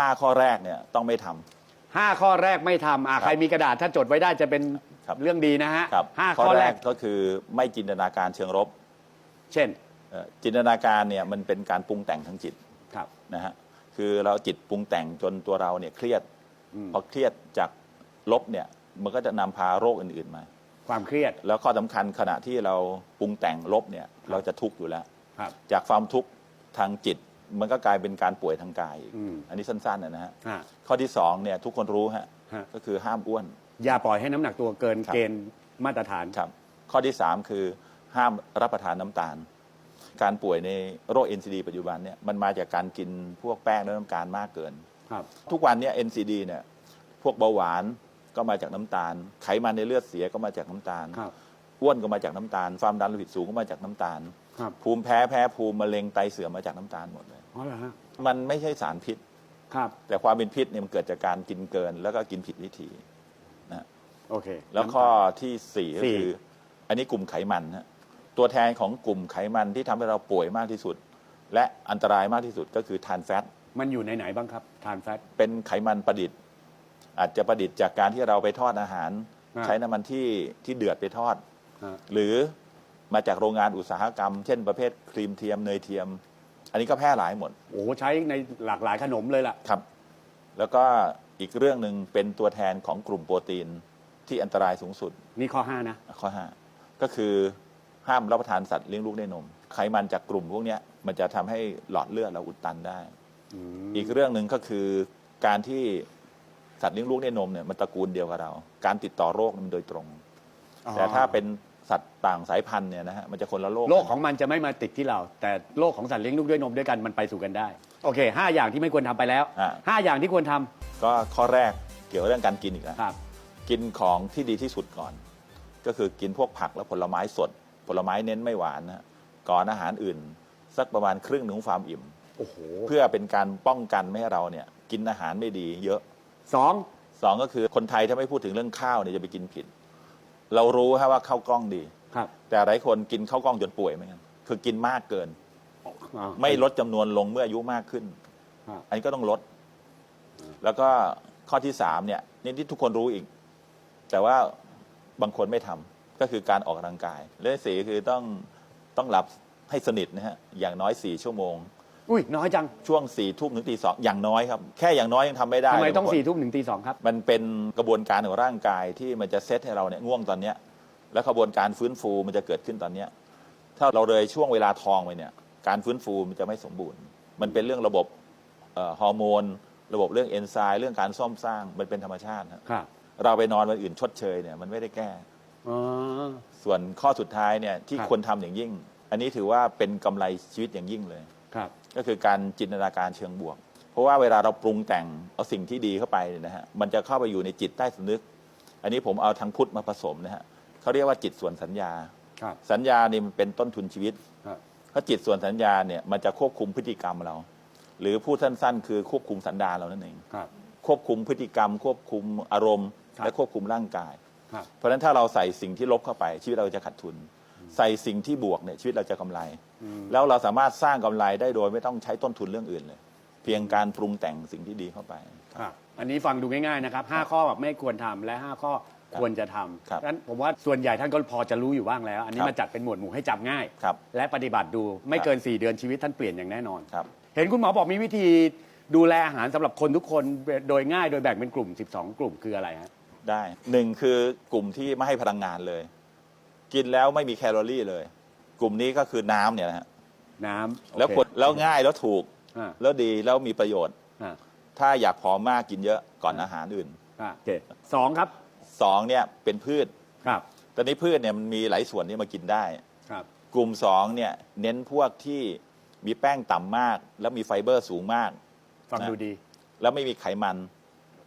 ห้าข้อแรกเนี่ยต้องไม่ทำ ห้าข้อแรกไม่ทำอะใครมีกระดาษถ้าจดไว้ได้จะเป็นครับ เรื่องดีนะฮะครับห้าข้ข้ออแรแรกกก็คือไม่จินตนาการเชิงลบเช่นเอ่อจินตนาการเนี่ยมันเป็นการปรุงแต่งทางจิตครับ นะฮะคือเราจิตปรุงแต่งจนตัวเราเนี่ยเครียดอืมพอเครียดจากลบเนี่ยมันก็จะนำพาโรคอื่นๆมา ความเครียดแล้วข้อสำคัญขณะที่เราปรุงแต่งลบเนี่ยเราจะทุกข์อยู่แล้ว ครับ จากความทุกข์ทางจิต มันก็กลายเป็นการป่วยทางกายอีกอืม อันนี้สั้นๆนะนะฮะฮะข้อที่สองเนี่ยทุกคนรู้ฮะฮะ ก็คือห้ามอ้วน อย่าปล่อยให้น้ำหนักตัวเกินครับ เกณฑ์มาตรฐาน ครับข้อที่ 3 คือห้ามรับประทานน้ำตาล การป่วยในโรค NCD ปัจจุบันเนี่ยมันมาจากการกินพวกแป้งและน้ำตาลมากเกิน ครับ ทุกวันเนี่ย NCD เนี่ยพวกเบาหวานก็มาจากน้ำตาล ไขมันในเลือดเสียก็มาจากน้ำตาล ครับ อ้วนก็มาจากน้ำตาล ความดันโลหิตสูงก็มาจากน้ำตาล ครับ ภูมิแพ้แพ้ภูมิมะเร็งไตเสื่อมมาจากน้ำตาลหมดเลย อ๋อเหรอฮะมันไม่ใช่สารพิษ ครับ แต่ความเป็นพิษเนี่ยมันเกิดจากการกินเกิน แล้วก็กินผิดวิธีนะโอเคแล้วข้อที่สี่ก็สี่คือ อันนี้กลุ่มไขมันฮะตัวแทนของกลุ่มไขมันที่ทำให้เราป่วยมากที่สุด และอันตรายมากที่สุดก็คือทานแฟต มันอยู่ในไหนบ้างครับ ทานแฟต เป็นไขมันประดิษฐ์ อาจจะประดิษฐ์จากการที่เราไปทอดอาหาร อ่า ใช้น้ำมันที่ที่เดือดไปทอด ฮะหรือมาจากโรงงานอุตสาหกรรม เช่นประเภทครีมเทียมเนยเทียม อันนี้ก็แพร่หลายหมดโอ้โหใช้ในหลากหลายขนมเลยล่ะ ครับ แล้วก็อีกเรื่องหนึ่งเป็นตัวแทนของกลุ่มโปรตีนที่อันตรายสูงสุดนี่ข้อห้านะ ข้อห้าก็คือห้ามรับประทานสัตว์เลี้ยงลูกด้วยนม ไขมันจากกลุ่มพวกเนี้ยมันจะทำให้หลอดเลือดเราอุดตันได้ อีกเรื่องหนึ่งก็คือการที่สัตว์เลี้ยงลูกด้วยนมเนี่ยมันตระกูลเดียวกับเรา การติดต่อโรคมันโดยตรง แต่ถ้าเป็น สัตว์ต่างสายพันธุ์เนี่ยนะฮะมันจะคนละโรคโรคของมันจะไม่มาติดที่เรา แต่โรคของสัตว์เลี้ยงลูกด้วยนมด้วยกันมันไปสู่กันได้ โอเคห้าอย่างที่ไม่ควรทำไปแล้ว อ่าห้าอย่างที่ควรทำก็ข้อแรกเกี่ยวกับเรื่องการกินอีกแล้ว ครับ กินของที่ดีที่สุดก่อน ก็คือกินพวกผักและผลไม้สด ผลไม้เน้นไม่หวานนะฮะก่อนอาหารอื่น สักประมาณครึ่งหนึ่งของความอิ่ม โอ้โหเพื่อเป็นการป้องกันไม่ให้เราเนี่ยกินอาหารไม่ดีเยอะสองสองก็คือคนไทยถ้าไม่พูดถึงเรื่องข้าวเนี่ยจะไปกินผิด เรารู้ฮะว่าข้าวกล้องดี ครับแต่หลายคนกินข้าวกล้องจนป่วยเหมือนกันคือกินมากเกิน อ่าไม่ลดจำนวนลงเมื่ออายุมากขึ้น อ่าอันนี้ก็ต้องลด แล้วก็ข้อที่สามเนี่ยนี่ที่ทุกคนรู้อีก แต่ว่าบางคนไม่ทำก็คือการออกกำลังกาย เรื่องสี่คือต้องต้องหลับให้สนิทนะฮะอย่างน้อยสี่ชั่วโมง อุ้ยน้อยจังช่วงสี่ทุ่มถึงตีสองอย่างน้อยครับ แค่อย่างน้อยยังทำไม่ได้ทำไมต้องบางคน สี่ทุ่มถึงตีสองครับ มันเป็นกระบวนการของร่างกายที่มันจะเซตให้เราเนี่ยง่วงตอนเนี้ยแล้วกระบวนการฟื้นฟูมันจะเกิดขึ้นตอนเนี้ยถ้าเราเลยช่วงเวลาทองไปเนี่ย การฟื้นฟูมันจะไม่สมบูรณ์ มันเป็นเรื่องระบบเอ่อฮอร์โมน ระบบเรื่องเอนไซม์เรื่องการซ่อมสร้างมันเป็นธรรมชาติครับครับเราไปนอนวันอื่นชดเชยเนี่ยมันไม่ได้แก้ อ๋อ ส่วนข้อสุดท้ายเนี่ยที่ครับ ควรทำอย่างยิ่ง อันนี้ถือว่าเป็นกำไรชีวิตอย่างยิ่งเลย ครับ ก็คือการจินตนาการเชิงบวก เพราะว่าเวลาเราปรุงแต่งเอาสิ่งที่ดีเข้าไปเนี่ยนะฮะมันจะเข้าไปอยู่ในจิตใต้สำนึก อันนี้ผมเอาทางพุทธมาผสมนะฮะเขาเรียกว่าจิตส่วนสัญญา ครับ สัญญานี่มันเป็นต้นทุนชีวิต ครับ เพราะจิตส่วนสัญญาเนี่ยมันจะควบคุมพฤติกรรมเรา หรือพูดสั้นๆ คือควบคุมสันดานเรานั่นเอง ครับ ควบคุมพฤติกรรม ควบคุมอารมณ์ ครับ และควบคุมร่างกาย ครับ เพราะฉะนั้นถ้าเราใส่สิ่งที่ลบเข้าไปชีวิตเราจะขาดทุน ใส่สิ่งที่บวกเนี่ยชีวิตเราจะกำไร แล้วเราสามารถสร้างกำไรได้โดยไม่ต้องใช้ต้นทุนเรื่องอื่นเลย เพียงการปรุงแต่งสิ่งที่ดีเข้าไปครับอันนี้ฟังดูง่ายๆนะครับห้าข้อแบบไม่ควรทำและห้าข้อควรจะทำครับฉะนั้นผมว่าส่วนใหญ่ท่านก็พอจะรู้อยู่บ้างแล้ว อันนี้ครับมาจัดเป็นหมวดหมู่ให้จำง่ายครับและปฏิบัติดูไม่ครับเกิน 4 เดือนชีวิตท่านเปลี่ยนอย่างแน่นอนครับเห็นคุณหมอบอกมีวิธีดูแลอาหารสำหรับคนทุกคนโดยง่ายโดยแบ่งเป็นกลุ่ม 12 กลุ่มคืออะไรฮะได้หนึ่งคือกลุ่มที่ไม่ให้พลังงานเลย กินแล้วไม่มีแคลอรี่เลย กลุ่มนี้ก็คือน้ำเนี่ยนะฮะน้ำแล้วโอเคกดแล้วง่ายแล้วถูก อ่าแล้วดีแล้วมีประโยชน์ อ่าถ้าอยากผอมมากกินเยอะก่อนอาหารอื่นอ่าโอเคสองครับสองเนี่ยเป็นพืช ครับตอนนี้พืชเนี่ยมันมีหลายส่วนที่มากินได้ ครับกลุ่มสองเนี่ยเน้นพวกที่มีแป้งต่ำมาก แล้วมีไฟเบอร์สูงมาก ฟังนะดูดี แล้วไม่มีไขมัน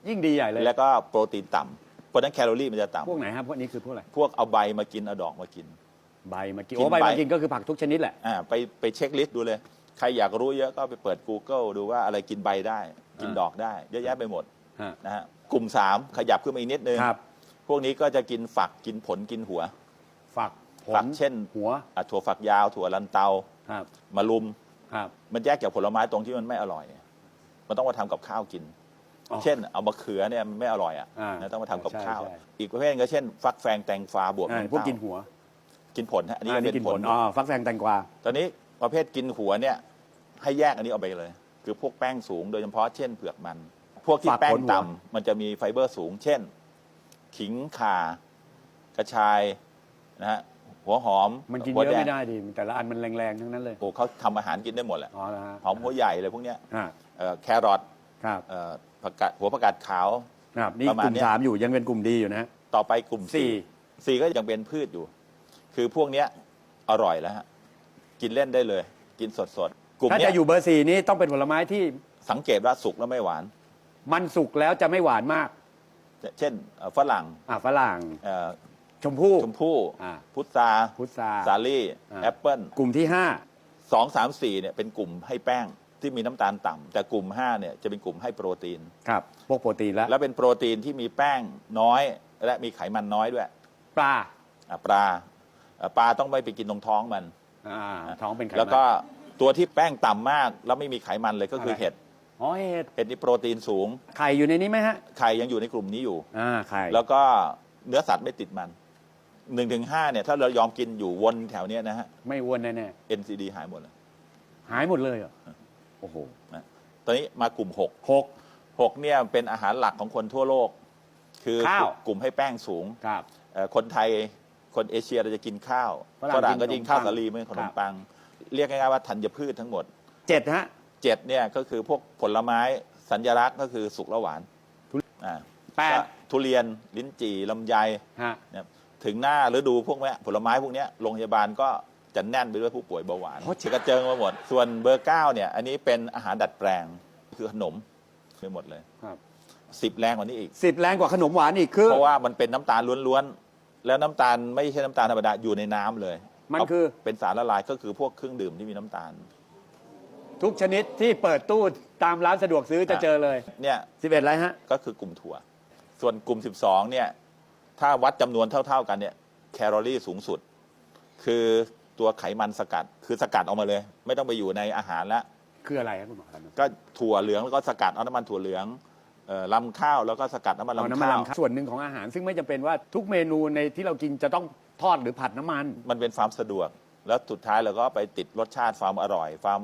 ยิ่งดีใหญ่เลยแล้วก็โปรตีนต่ำเพ ราะฉะนั้นแคลอรี่มันจะต่ำพวกไหนครับพวกนี้คือพวกอะไรพวกเอาใบมากินเอาดอกมากิน ใบมากินกินโอ้ใบใบมากินก็คือผักทุกชนิดแหละ อ่าไปไปเช็คลิสต์ดูเลย ใครอยากรู้เยอะก็ไปเปิด Google ดูว่าอะไรกินใบได้ กินอ่า ดอกได้ เยอะแยะไปหมดฮะนะฮะกลุ่มสามขยับขึ้นมาอีกนิดนึง ครับพวกนี้ก็จะกินฝักกินผลกินหัว ฝักผฝัลกเช่น หัวอะถั่วฝักยาวถั่วลันเตาครับมะลุม ครับ มันแยกจากผลไม้ตรงที่มันไม่อร่อยมันต้องมาทำกับข้าวกินอ๋อ เช่นเอามะเขือเนี่ยมันไม่อร่อยอะอ่านะต้องมาทำกับใช่ข้าว ใช่ อีกประเภทหนึงก็เช่น ฟักแฟงแตงฟ้าบวกอ่าน้ำพวกเต้ากินหัวกินผลฮะอันนี้อันนี้เป็กินนผผลล อ๋อฟักแฟงแตงกวา ตอนนี้ประเภทกินหัวเนี่ยให้แยกอันนี้ออกไปเลย คือพวกแป้งสูงโดยเฉพาะเช่นเผือกมัน พวกที่ฝากแป้ผงลหัว ต่ำมันจะมีไฟเบอร์สูง เช่น ขิงข่ากระชายนะฮะหัวหอมมันกินหัวเยอะแงไม่ได้ดิแต่ละอันมันแรงๆทั้งนั้นเลยโอ้เขาทำอาหารกินได้หมดแหละอ๋อนะฮะหอมหัวใหญ่เลยพวกเนี้ยอ่าเอ่อแครอทครับ เอ่อ ผักกาดหัวผักกาดขาวครับนี่ประมาณกลุ่มเนี้ย สามอยู่ยังเป็นกลุ่มดีอยู่นะฮะ ต่อไปกลุ่มสี่ สี่สี่ก็ยังเป็นพืชอยู่ คือพวกเนี้ยอร่อยแล้วฮะกินเล่นได้เลย กินสดๆกลุ่มถ้าเนี้จะยอยู่เบอร์สี่นี้ต้องเป็นผลไม้ที่สังเกตว่าสุกแล้วไม่หวาน มันสุกแล้วจะไม่หวานมากเช่นเอ่อฝรั่งอ่าฝรั่งเอ่อชมพู่ ชมพู่อ่า พุทราพุทรา สาลี่อ่า แอปเปิ้ลกลุ่มที่ห้าสองสามสี่เนี่ยเป็นกลุ่มให้แป้ง ที่มีน้ำตาลต่ำแต่กลุ่มห้าเนี่ยจะเป็นกลุ่มให้โปรตีน ครับพวกโปรตีนแล้วแล้วเป็นโปรตีนที่มีแป้งน้อย และมีไขมันน้อยด้วยปลาอะปลาอะปลาต้องไม่ไปกินตรงท้องมัน อ่าท้องเป็นไขมัน แล้วก็ตัวที่แป้งต่ำมากแล้วไม่มีไขมันเลยก็คืออะไร เห็ดอ๋อเห็ดเห็ดนี่โปรตีนสูงไข่อยู่ในนี้ไหมฮะไข่ยังอยู่ในกลุ่มนี้อยู่ อ่าไข่แล้วก็เนื้อสัตว์ไม่ติดมันหนึ่งถึงห้าเนี่ยถ้าเรายอมกินอยู่วนแถวเนี้ยนะฮะ ไม่อ้วนแน่ NCD หายหมดเลย ๆ หายหมดเลยเหรอโอ้โหนะตอนนี้มากลุ่ม หกหกหกเนี่ยเป็นอาหารหลักของคนทั่วโลก คือข้าว กลุ่มให้แป้งสูงครับ เอ่อคนไทยคนเอเชียเราจะกินข้าวฝรั่งฝรั่งก็กินกินข้าวขนมปังสาลีไม่ใช่ขนครัมบปัง เรียกง่ายๆว่าธัญพืชทั้งหมดเจ็ดฮะ เจ็ดเนี่ยก็คือพวกผลไม้สัญลักษณ์ก็คือสุกและหวานทุอ่าแปด ก็ทุเรียนลิ้นจี่ลำไย ฮะเนี่ยถึงหน้าฤดูพวกเนี้ยผลไม้พวกเนี้ยโรงพยาบาลก็ จะแน่นไปด้วยผู้ป่วยเบาหวานจะกระเจิงมาหมด ส่วนเบอร์เก้าเนี่ย อันนี้เป็นอาหารดัดแปลงคือขนมไปหมดเลยครับสิบแรงกว่านี้อีกสิบแรงกว่าขนมหวานอีกคือ เพราะว่ามันเป็นน้ำตาลล้วนๆ แล้วน้ำตาลไม่ใช่น้ำตาลธรรมดาอยู่ในน้ำเลย มันเาคือเป็นสารละลายก็คือพวกเครื่องดื่มที่มีน้ำตาล ทุกชนิดที่เปิดตู้ตามร้านสะดวกซื้อจะเจอเลยเนี่ยสิบเอ็ดอะไรฮะก็คือกลุ่มถั่ว ส่วนกลุ่ม12เนี่ยถ้าวัดจำนวนเท่า ๆกันเนี่ยแคลอรี่สูงสุด คือ ตัวไขมันสกัด คือสกัดออกมาเลย ไม่ต้องไปอยู่ในอาหารแล้วคืออะไรครับคุณหมอครับก็ถั่วเหลืองแล้วก็สกัดเอาน้ำมันถั่วเหลืองเอ่อลำข้าวแล้วก็สกัดน้ำมันเอาลำน้ำมันข้าวลำข้าวส่วนหนึ่งของอาหาร ซึ่งไม่จำเป็นว่าทุกเมนูในที่เรากินจะต้องทอดหรือผัดน้ำมัน มันเป็นความสะดวก แล้วสุดท้ายเราก็ไปติดรสชาติความอร่อยความ